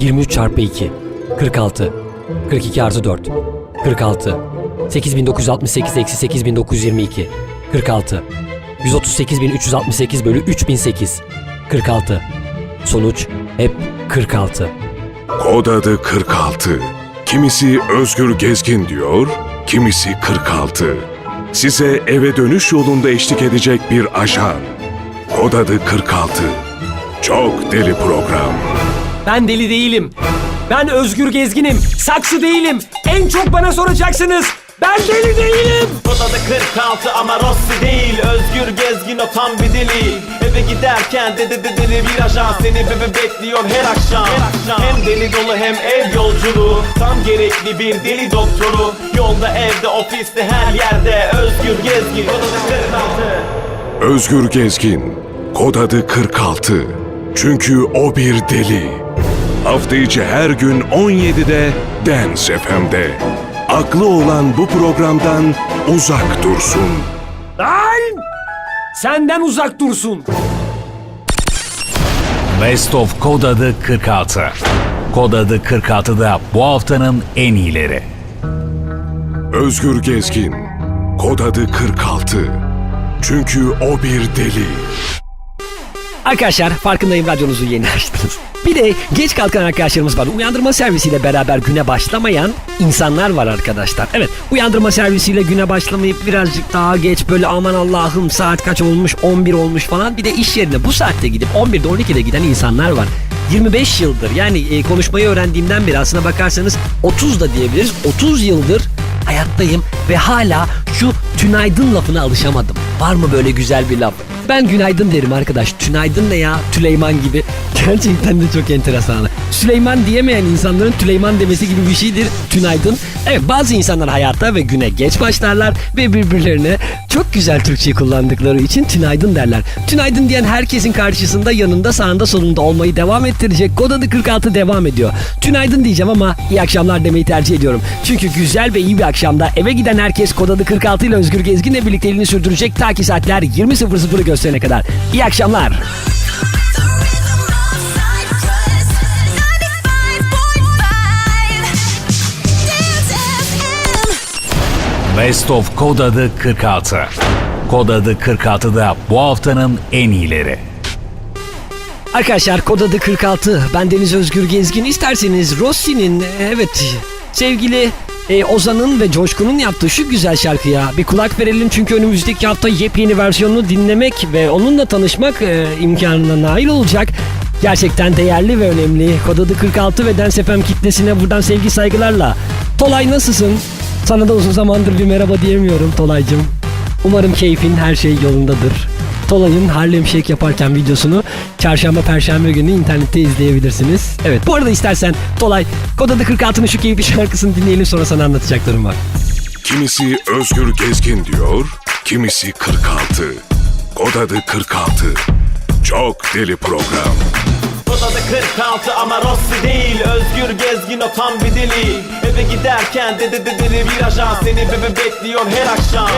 23 çarpı 2. 46. 42 artı 4. 46. 8968 eksi 8922. 46. 138368 bölü 3008. 46. Sonuç hep 46. Kod adı 46. Kimisi Özgür Gezgin diyor, kimisi 46. Size eve dönüş yolunda eşlik edecek bir ajan. Kod adı 46. Çok deli program. Ben deli değilim. Ben özgür gezginim. Saksı değilim. En çok bana soracaksınız. Ben deli değilim. Odada 46 ama Rossi değil Özgür gezgin o tam bir deli Eve giderken de de de deli bir ajan Seni bebe bekliyor her akşam. Hem deli dolu hem ev yolculuğu Tam gerekli bir deli doktoru Yolda evde ofiste her yerde Özgür gezgin Odada 46 Özgür Gezgin. Kod adı 46. Çünkü o bir deli. Hafta içi her gün 17'de Dance FM'de. Aklı olan bu programdan uzak dursun. Lan! Senden uzak dursun. Best of Kod adı 46. Kod adı 46'da bu haftanın en iyileri. Özgür Gezgin. Kod adı 46. Çünkü o bir deli. Arkadaşlar farkındayım radyonuzu yeni açtınız. Bir de geç kalkan arkadaşlarımız var. Uyandırma servisiyle beraber güne başlamayan insanlar var arkadaşlar. Evet uyandırma servisiyle güne başlamayıp birazcık daha geç böyle aman Allah'ım saat kaç olmuş 11 olmuş falan. Bir de iş yerine bu saatte gidip 11'de 12'de giden insanlar var. 25 yıldır yani e, konuşmayı öğrendiğimden beri aslına bakarsanız 30 da diyebiliriz. 30 yıldır hayattayım ve hala şu tünaydın lafına alışamadım. Var mı böyle güzel bir laf? Ben günaydın derim arkadaş. Tünaydın ne ya? Tüleyman gibi. Gerçekten de çok enteresan. Süleyman diyemeyen insanların Tüleyman demesi gibi bir şeydir. Tünaydın. Evet bazı insanlar hayatta ve güne geç başlarlar ve birbirlerine çok güzel Türkçe kullandıkları için tünaydın derler. Tünaydın diyen herkesin karşısında yanında sağında solunda olmayı devam ettirecek kod adı 46 devam ediyor. Tünaydın diyeceğim ama iyi akşamlar demeyi tercih ediyorum. Çünkü güzel ve iyi bir akşamda eve giden herkes kod adı 46 ile Özgür Gezgin'le birlikteliğini sürdürecek ta ki saatler 20.00'ı gösterene kadar. İyi akşamlar. Best of Kod adı 46. Kod adı 46'da bu haftanın en iyileri. Arkadaşlar kod adı 46. Ben Deniz Özgür Gezgin. İsterseniz Rossi'nin evet sevgili e, Ozan'ın ve Coşkun'un yaptığı şu güzel şarkıya bir kulak verelim. Çünkü önümüzdeki hafta yepyeni versiyonunu dinlemek ve onunla tanışmak e, imkanına nail olacak. Gerçekten değerli ve önemli. Kod adı 46 ve Dance FM kitlesine buradan sevgi saygılarla. Tolay nasılsın? Sana da uzun zamandır bir merhaba diyemiyorum Tolay'cım. Umarım keyfin her şey yolundadır. Tolay'ın Harlem Shake yaparken videosunu çarşamba perşembe günü internette izleyebilirsiniz. Evet bu arada istersen Tolay kod adı 46'nın şu keyifli şarkısını dinleyelim sonra sana anlatacaklarım var. Kimisi Özgür Gezgin diyor, kimisi 46. Kod adı 46. Çok deli program. Odada 46 ama Rossi değil. Özgür gezgin o tam bir deli Eve giderken de de de deli bir ajan Seni bebe bekliyor her akşam.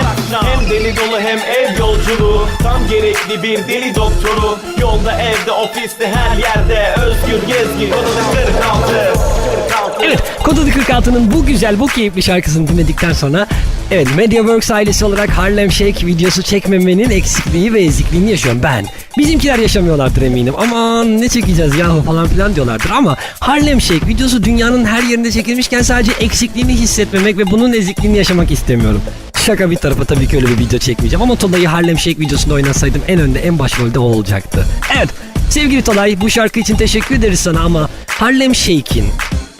Hem deli dolu hem ev yolculuğu. Tam gerekli bir deli doktoru. Yolda evde ofiste her yerde Özgür gezgin. Odada 46 46 Evet kod adı 46'nın bu güzel bu keyifli şarkısını dinledikten sonra Evet Mediaworks ailesi olarak Harlem Shake videosu çekmemenin eksikliği ve ezikliğini yaşıyorum ben. Bizimkiler yaşamıyorlardır eminim. Aman ne çekeceğiz yahu falan filan diyorlardır ama Harlem Shake videosu dünyanın her yerinde çekilmişken sadece eksikliğini hissetmemek ve bunun ezikliğini yaşamak istemiyorum. Şaka bir tarafa tabii ki öyle bir video çekmeyeceğim ama Tolay'ı Harlem Shake videosunda oynasaydım en önde en başrolde o olacaktı. Evet sevgili Tolay bu şarkı için teşekkür ederiz sana ama Harlem Shake'in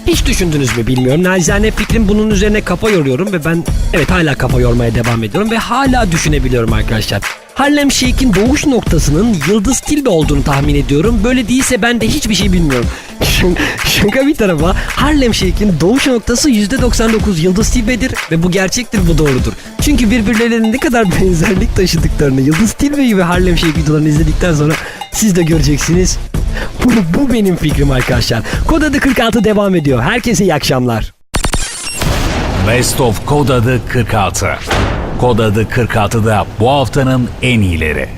hiç düşündünüz mü bilmiyorum. Nacizane fikrim bunun üzerine kafa yoruyorum ve ben evet hala kafa yormaya devam ediyorum ve hala düşünebiliyorum arkadaşlar. Harlem Shake'in doğuş noktasının Yıldız Tilbe olduğunu tahmin ediyorum. Böyle değilse ben de hiçbir şey bilmiyorum. Şaka bir tarafa Harlem Shake'in doğuş noktası %99 Yıldız Tilbe'dir ve bu gerçektir bu doğrudur. Çünkü birbirlerine ne kadar benzerlik taşıdıklarını Yıldız Tilbe'yi ve Harlem Shake videolarını izledikten sonra siz de göreceksiniz. Bu, bu benim fikrim arkadaşlar. Kod adı 46 devam ediyor. Herkese iyi akşamlar. Best of Kod adı 46. Kod adı 46'da bu haftanın en iyileri.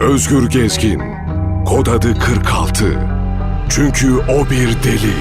Özgür Gezgin. Kod adı 46. Çünkü o bir deli.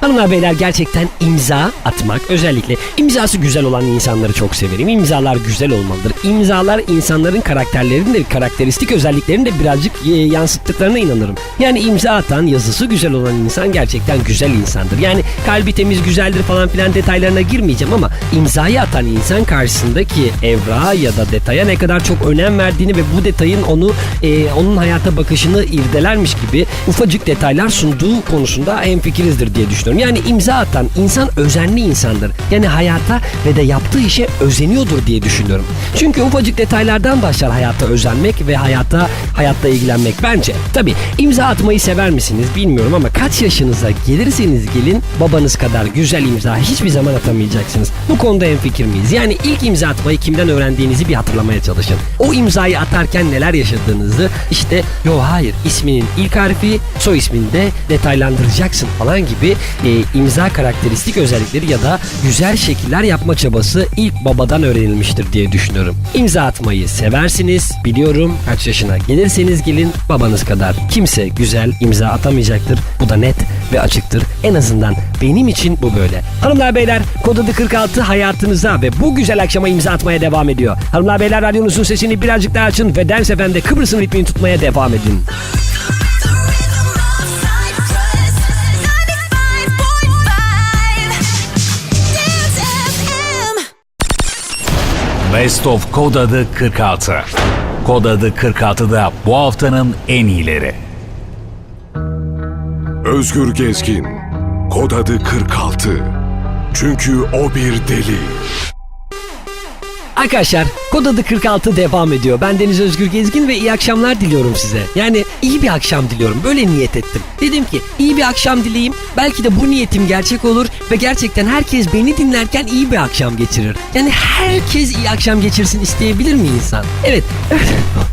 Hanımlar beyler gerçekten imza atmak özellikle imzası güzel olan insanları çok severim. İmzalar güzel olmalıdır. İmzalar insanların karakterlerinin de karakteristik özelliklerini de birazcık e, yansıttıklarına inanırım. Yani imza atan yazısı güzel olan insan gerçekten güzel insandır. Yani kalbi temiz güzeldir falan filan detaylarına girmeyeceğim ama imzayı atan insan karşısındaki evrağa ya da detaya ne kadar çok önem verdiğini ve bu detayın onu e, onun hayata bakışını irdelermiş gibi ufacık detaylar sunduğu konusunda hemfikirizdir diye düşünüyorum. Yani imza atan insan özenli insandır. Yani hayata ve de yaptığı işe özeniyordur diye düşünüyorum. Çünkü ufacık detaylardan başlar hayatta özenmek ve hayata hayatta ilgilenmek bence. Tabi imza atmayı sever misiniz bilmiyorum ama kaç yaşınıza gelirseniz gelin babanız kadar güzel imza hiçbir zaman atamayacaksınız. Bu konuda hemfikir miyiz? Yani ilk imza atmayı kimden öğrendiğinizi bir hatırlamaya çalışın. O imzayı atarken neler yaşadığınızı işte yo hayır isminin ilk harfi soy ismini de detaylandıracaksın falan gibi e, imza karakteristik özellikleri ya da güzel şekiller yapma çabası ilk babadan öğrenilmiştir diye düşünüyorum. İmza atmayı seversiniz biliyorum kaç yaşına gelirseniz gelin babanız kadar kimse güzel imza atamayacaktır. Bu da net ve açıktır. En azından benim için bu böyle. Hanımlar beyler kod adı 46 hayatınıza ve bu güzel akşama imza atmaya devam ediyor. Hanımlar beyler radyonuzun sesini birazcık daha açın ve ders efendi Kıbrıs'ın ritmini tutmaya devam edin. Best of Kod adı 46. Kod adı 46'da bu haftanın en iyileri. Özgür Gezgin. Kod adı 46. Çünkü o bir deli. Arkadaşlar Kod adı 46 devam ediyor. Ben Deniz Özgür Gezgin ve iyi akşamlar diliyorum size. Yani iyi bir akşam diliyorum. Böyle niyet ettim. Dedim ki iyi bir akşam dileyim. Belki de bu niyetim gerçek olur ve gerçekten herkes beni dinlerken iyi bir akşam geçirir. Yani herkes iyi akşam geçirsin isteyebilir mi insan? Evet.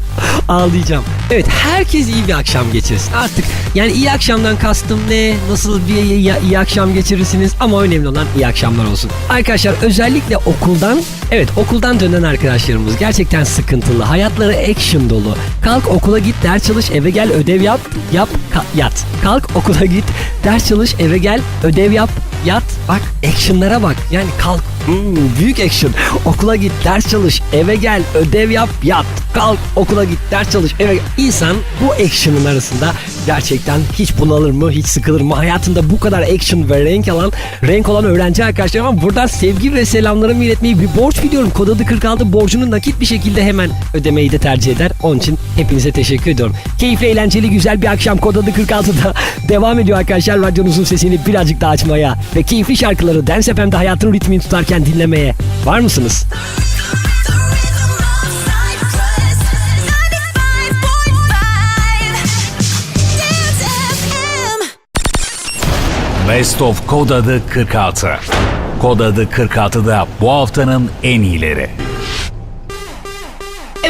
Ağlayacağım. Evet herkes iyi bir akşam geçirsin. Artık yani iyi akşamdan kastım ne? Nasıl bir iyi, iyi akşam geçirirsiniz? Ama önemli olan iyi akşamlar olsun. Arkadaşlar özellikle okuldan evet okuldan dönen arkadaşlarımız gerçekten sıkıntılı. Hayatları action dolu. Kalk okula git ders çalış eve gel ödev yap yap yat. Kalk okula git ders çalış eve gel ödev yap yat. Bak actionlara bak. Yani kalk Hmm, büyük action. Okula git, ders çalış, eve gel, ödev yap, yat. Kalk, okula git, ders çalış, eve gel. İnsan bu action'ın arasında gerçekten hiç bunalır mı, hiç sıkılır mı? Hayatında bu kadar action ve renk alan, renk olan öğrenci arkadaşlarım ama buradan sevgi ve selamlarımı iletmeyi bir borç biliyorum. Kod adı 46 borcunu nakit bir şekilde hemen ödemeyi de tercih eder. Onun için hepinize teşekkür ediyorum. Keyifli, eğlenceli, güzel bir akşam Kod adı 46'da devam ediyor arkadaşlar. Radyonuzun sesini birazcık daha açmaya ve keyifli şarkıları Dance FM'de hayatın ritmini tutarken dinlemeye var mısınız? Best of Kod adı 46. Kod adı 46'da bu haftanın en iyileri.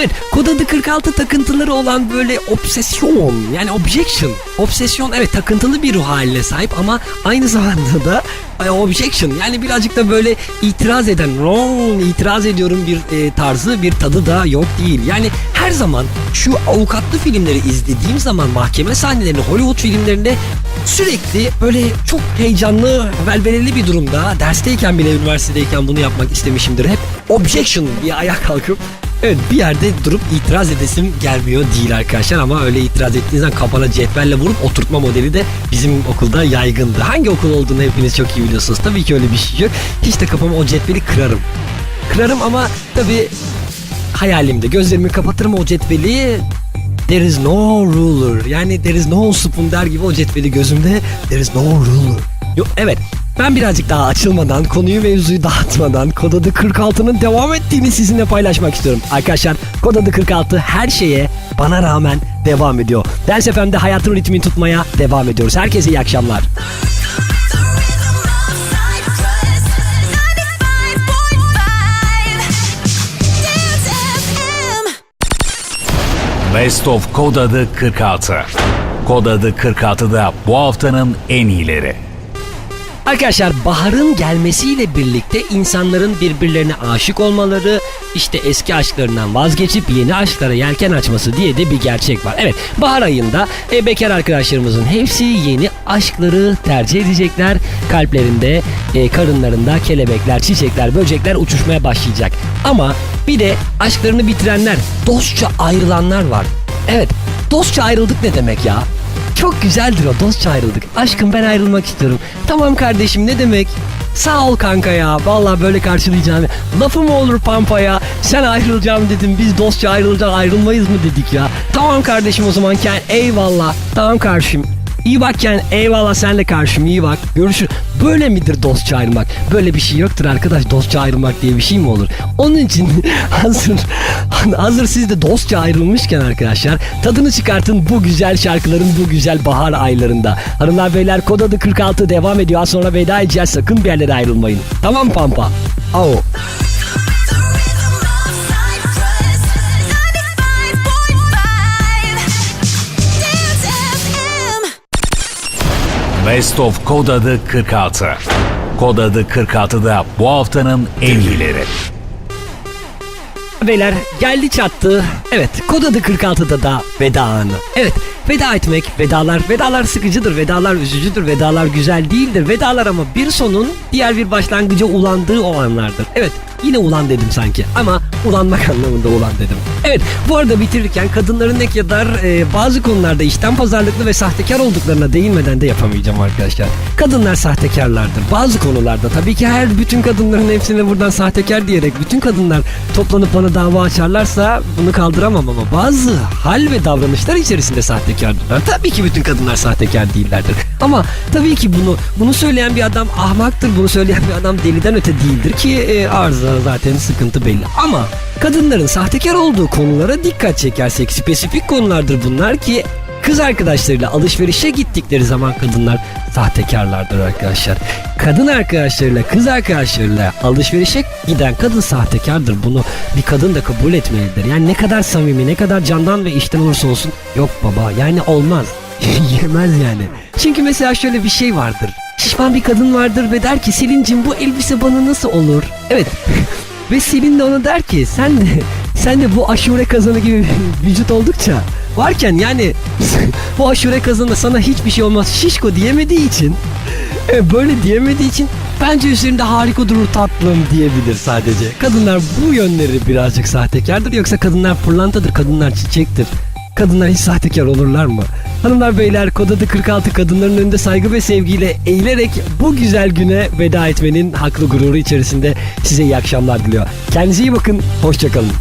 Evet kod adı 46 takıntıları olan böyle obsesyon yani objection. Obsesyon evet takıntılı bir ruh haline sahip ama aynı zamanda da e, objection yani birazcık da böyle itiraz eden wrong itiraz ediyorum bir e, tarzı bir tadı da yok değil. Yani her zaman şu avukatlı filmleri izlediğim zaman mahkeme sahnelerini Hollywood filmlerinde sürekli böyle çok heyecanlı, velveleli bir durumda dersteyken bile üniversitedeyken bunu yapmak istemişimdir. Hep objection diye ayağa kalkıp Evet bir yerde durup itiraz edesim gelmiyor değil arkadaşlar ama öyle itiraz ettiğiniz zaman kafana cetvelle vurup oturtma modeli de bizim okulda yaygındı. Hangi okul olduğunu hepiniz çok iyi biliyorsunuz. Tabii ki öyle bir şey yok. Hiç de kafama o cetveli kırarım. Kırarım ama tabii hayalimde gözlerimi kapatırım o cetveli There is no ruler. Yani there is no spoon der gibi o cetveli gözümde there is no ruler. Yok evet ben birazcık daha açılmadan, konuyu mevzuyu dağıtmadan kod adı 46'nın devam ettiğini sizinle paylaşmak istiyorum. Arkadaşlar kod adı 46 her şeye bana rağmen devam ediyor. Dance FM'de hayatın ritmini tutmaya devam ediyoruz. Herkese iyi akşamlar. Best of Kod adı 46. Kod adı 46'da bu haftanın en iyileri. Arkadaşlar baharın gelmesiyle birlikte insanların birbirlerine aşık olmaları işte eski aşklarından vazgeçip yeni aşklara yelken açması diye de bir gerçek var. Evet bahar ayında e, bekar arkadaşlarımızın hepsi yeni aşkları tercih edecekler. Kalplerinde, e, karınlarında kelebekler, çiçekler, böcekler uçuşmaya başlayacak. Ama bir de aşklarını bitirenler, dostça ayrılanlar var. Evet dostça ayrıldık ne demek ya? Çok güzeldir o dostça ayrıldık. Aşkım ben ayrılmak istiyorum. Tamam kardeşim ne demek? Sağ ol kanka ya. Vallahi böyle karşılayacağım. Lafı mı olur Pampa ya? Sen ayrılacağım dedin. Biz dostça ayrılacağız ayrılmayız mı dedik ya. Tamam kardeşim o zaman. Ken eyvallah. Tamam kardeşim. İyi bak Ken. Eyvallah sen de karşım. iyi bak. Görüşür. Böyle midir dostça ayrılmak? Böyle bir şey yoktur arkadaş. Dostça ayrılmak diye bir şey mi olur? Onun için hazır hazır siz de dostça ayrılmışken arkadaşlar tadını çıkartın bu güzel şarkıların bu güzel bahar aylarında. Hanımlar beyler kod adı 46 devam ediyor. Az sonra veda edeceğiz. Sakın bir yerlere ayrılmayın. Tamam Pampa? Ao. Best of Kod adı 46. Kod adı 46'da bu haftanın en iyileri. Beyler geldi çattı. Evet kod adı 46'da da veda anı. Evet veda etmek, vedalar, vedalar sıkıcıdır, vedalar üzücüdür, vedalar güzel değildir. Vedalar ama bir sonun diğer bir başlangıca ulandığı o anlardır. Evet yine ulan dedim sanki ama ulanmak anlamında ulan dedim. Evet bu arada bitirirken kadınların ne kadar e, bazı konularda işten pazarlıklı ve sahtekar olduklarına değinmeden de yapamayacağım arkadaşlar. Kadınlar sahtekarlardır. Bazı konularda tabii ki her bütün kadınların hepsine buradan sahtekar diyerek bütün kadınlar toplanıp bana dava açarlarsa bunu kaldıramam ama bazı hal ve davranışlar içerisinde sahtekardırlar. Tabii ki bütün kadınlar sahtekar değillerdir. Ama tabii ki bunu bunu söyleyen bir adam ahmaktır. Bunu söyleyen bir adam deliden öte değildir ki e, arıza zaten sıkıntı belli. Ama kadınların sahtekar olduğu konulara dikkat çekersek spesifik konulardır bunlar ki Kız arkadaşlarıyla alışverişe gittikleri zaman kadınlar sahtekarlardır arkadaşlar. Kadın arkadaşlarıyla kız arkadaşlarıyla alışverişe giden kadın sahtekardır. Bunu bir kadın da kabul etmelidir. Yani ne kadar samimi, ne kadar candan ve işten olursa olsun yok baba yani olmaz. Yemez yani. Çünkü mesela şöyle bir şey vardır. Şişman bir kadın vardır ve der ki Selin'cim bu elbise bana nasıl olur? Evet. Ve Selin de ona der ki sen de sen de bu aşure kazanı gibi vücut oldukça varken yani bu aşure kazanı sana hiçbir şey olmaz şişko diyemediği için e, böyle diyemediği için bence üzerinde harika durur tatlım diyebilir sadece. Kadınlar bu yönleri birazcık sahtekardır yoksa kadınlar pırlantadır kadınlar çiçektir. Kadınlar hiç sahtekar olurlar mı? Hanımlar beyler kod adı 46 kadınların önünde saygı ve sevgiyle eğilerek bu güzel güne veda etmenin haklı gururu içerisinde size iyi akşamlar diliyor. Kendinize iyi bakın, hoşçakalın.